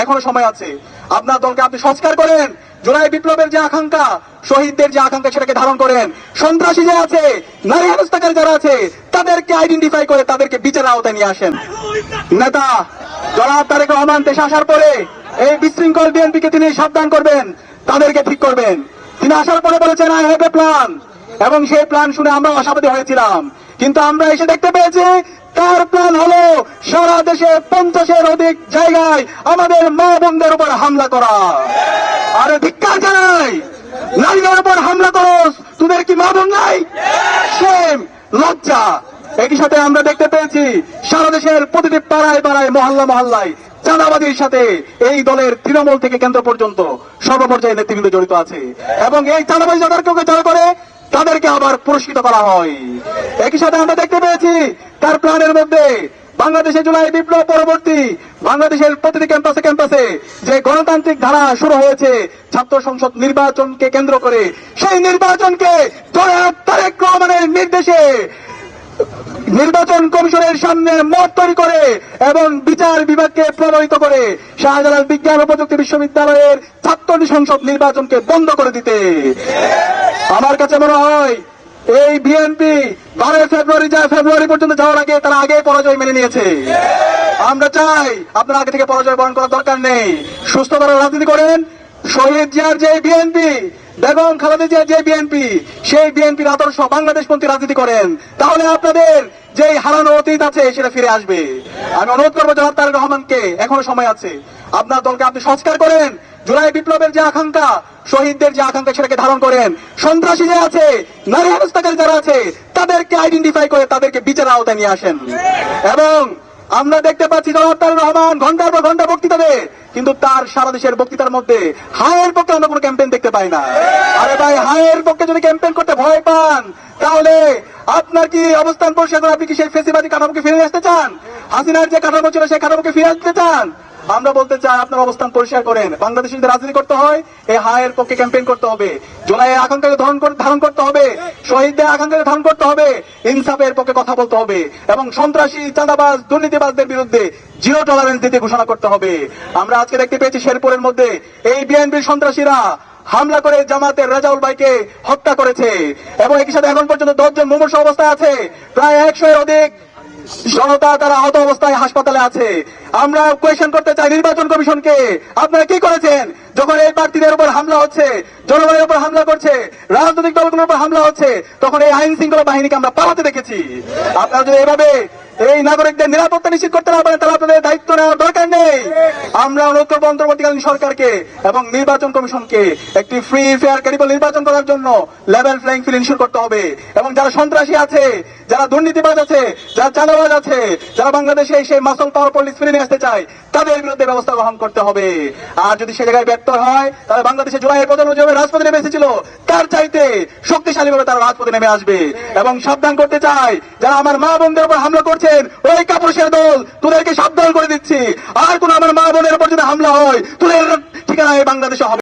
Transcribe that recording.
এখনও সময় আছে। আপনার দলকে আপনি সংস্কার করেন। জুলাই বিপ্লবের যে আকাঙ্ক্ষা, শহীদদের যে আকাঙ্ক্ষা সেটাকে ধারণ করেন। সন্ত্রাসী যে আছে, নারী হেনস্থাকারী যারা আছে, তাদেরকে আইডেন্টিফাই করে তাদেরকে বিচারের আওতায় নিয়ে আসেন। নেতা, জনাব তারেক রহমান দেশে আসার পরে এই বিশৃঙ্খল বিএনপিকে তিনি সাবধান করবেন, তাদেরকে ঠিক করবেন। তিনি আসার পরে বলেছেন আই হ্যাভ এ প্ল্যান এবং সেই প্ল্যান শুনে আমরা আশাবাদী হয়েছিলাম। কিন্তু আমরা এসে দেখতে পেয়েছি, তার প্ল্যান হলো দেশে পঞ্চাশের অধিক জায়গায় আমাদের মা বোনদের উপর হামলা করা। আরে ধিক্কার জানাই, নারীদের উপর হামলা করো। তোদের কি মা বোন নাই? সেম লজ্জা। একই সাথে আমরা দেখতে পেয়েছি, সারা দেশের প্রতিটি পাড়ায় পাড়ায়, মহল্লা মহল্লায় চাঁদাবাদীর সাথে এই দলের তৃণমূল থেকে কেন্দ্র পর্যন্ত সর্বপর্যায়ে নেতৃবৃন্দ জড়িত আছে। এবং এই চাঁদাবাদী যাদেরকে যারা করে, তাদেরকে আবার পুরস্কৃত করা হয়। একই সাথে আমরা দেখতে পেয়েছি, তার প্ল্যানের মধ্যে বাংলাদেশে জুলাই বিপ্লব পরবর্তী বাংলাদেশের প্রতিটি ক্যাম্পাসে ক্যাম্পাসে যে গণতান্ত্রিক ধারা শুরু হয়েছে, ছাত্র সংসদ নির্বাচনকে কেন্দ্র করে, সেই নির্বাচনকে নির্দেশে নির্বাচন কমিশনের সামনে মত তৈরি করে এবং বিচার বিভাগকে প্রভাবিত করে শাহজালাল বিজ্ঞান ও প্রযুক্তি বিশ্ববিদ্যালয়ের ছাত্র সংসদ নির্বাচনকে বন্ধ করে দিতে। আমার কাছে মনে হয় এই বিএনপি বারোই ফেব্রুয়ারি যায় ফেব্রুয়ারি পর্যন্ত যাওয়ার আগে তারা আগে পরাজয় মেনে নিয়েছে। আমরা চাই আপনার আগে থেকে পরাজয় বরণ করার দরকার নেই। সুস্থ সুস্থভাবে রাজনীতি করেন শহীদ জিয়ার যে বিএনপি, বেগম খালেদা জিয়ার যে বিএনপি, সেই বিএনপির আদর্শ বাংলাদেশপন্থী রাজনীতি করেন। তাহলে আপনাদের যে হারানো অতীত আছে, সেটা ফিরে আসবে। আমি অনুরোধ করব জনাব তারেক রহমানকে, এখনও সময় আছে। আপনার দলকে আপনি সংস্কার করেন জুলাই বিপ্লবের যে আকাঙ্ক্ষা, শহীদদের যে আকাঙ্ক্ষা সেটাকে ধারণ করেন, সন্ত্রাসী যে আছে, নারী হেনস্থাকারী যারা আছে, তাদেরকে আইডেন্টিফাই করে তাদেরকে বিচার আওতায় নিয়ে আসেন। এবং আমরা দেখতে পাচ্ছি জনাব রহমান ঘণ্টার পর ঘণ্টা বক্তৃতা দেয়, কিন্তু তার সারা দেশের বক্তৃতার মধ্যে হায়ের পক্ষে আমরা কোনো ক্যাম্পেইন দেখতে পাই না। আরে ভাই, হায়ের পক্ষে যদি ক্যাম্পেইন করতে ভয় পান, তাহলে আপনার কি অবস্থান করে আপনি কি সেই ফেসিবাদী কাঠামোকে ফিরে আসতে চান? হাসিনার যে কাঠামো ছিল সেই কাঠামোকে ফিরে আসতে চান? আমরা বলতে চাই, আপনার অবস্থান পরিষ্কার করেন। বাংলাদেশে যদি রাজনীতি করতে হয়, এই হায়ের পক্ষে ক্যাম্পেইন করতে হবে। জুলাই আকাঙ্ক্ষাকে ধারণ করে- ধারণ করতে হবে। শহীদদের আকাঙ্ক্ষাকে ধারণ করতে হবে। ইনসাফের পক্ষে কথা বলতে হবে। এবং সন্ত্রাসী, চাঁদাবাজ, দুর্নীতিবাজদের বিরুদ্ধে জিরো টলারেন্স দিতে ঘোষণা করতে হবে। আমরা আজকে দেখতে পেয়েছি শেরপুরের মধ্যে এই বিএনপির সন্ত্রাসীরা হামলা করে জামাতের রাজাউল ভাইকে হত্যা করেছে। এবং একই সাথে এখন পর্যন্ত দশজন মুমূর্ষ অবস্থায় আছে। প্রায় একশো এর অধিক জনতা তারা আহত অবস্থায় হাসপাতালে আছে। আমরা কোয়েশন করতে চাই নির্বাচন কমিশনকে। আপনারা কি করেছেন? যখন এই প্রার্থীদের উপর হামলা হচ্ছে জনগণের উপর হামলা করছে, রাজনৈতিক দলগুলোর উপর হামলা হচ্ছে, তখন এই আইন শৃঙ্খলা বাহিনীকে আমরা পালাতে দেখেছি। আপনারা যদি এভাবে এই নাগরিকদের নিরাপত্তা নিশ্চিত করতে না পারেন, তাহলে আপনাদের দায়িত্ব নেওয়ার দরকার নেই। আমরা করব অন্তর্বর্তীকালীন সরকারকে এবং নির্বাচন কমিশনকে একটি ফ্রি ফেয়ার ক্রেডিবল নির্বাচন করার জন্য লেভেল ফ্লাইং ফিল ইনশিওর করতে হবে। এবং যারা সন্ত্রাসী আছে, যারা দুর্নীতিবাজ আছে, যারা চাঁদাবাজ আছে, যারা বাংলাদেশে এসে মাসল পাওয়ার পুলিশ ফিরে নিয়ে আসতে চায়, তাদের বিরুদ্ধে ব্যবস্থা গ্রহণ করতে হবে। আর যদি সে জায়গায় ব্যর্থ হয়, তাহলে বাংলাদেশে প্রজন্ম যেভাবে রাজপথে নেমে এসেছিল। তার চাইতে শক্তিশালী ভাবে তারা রাজপথে নেমে আসবে। এবং সাবধান করতে চাই, যারা আমার মা বোনদের উপর হামলা করছেন, ওই কাপুরুষের দল, তোদেরকে সাবধান করে দিচ্ছি। আর কোন আমার মা বোনের উপর যদি হামলা হয়, তোদের ঠিকানা বাংলাদেশে হবে।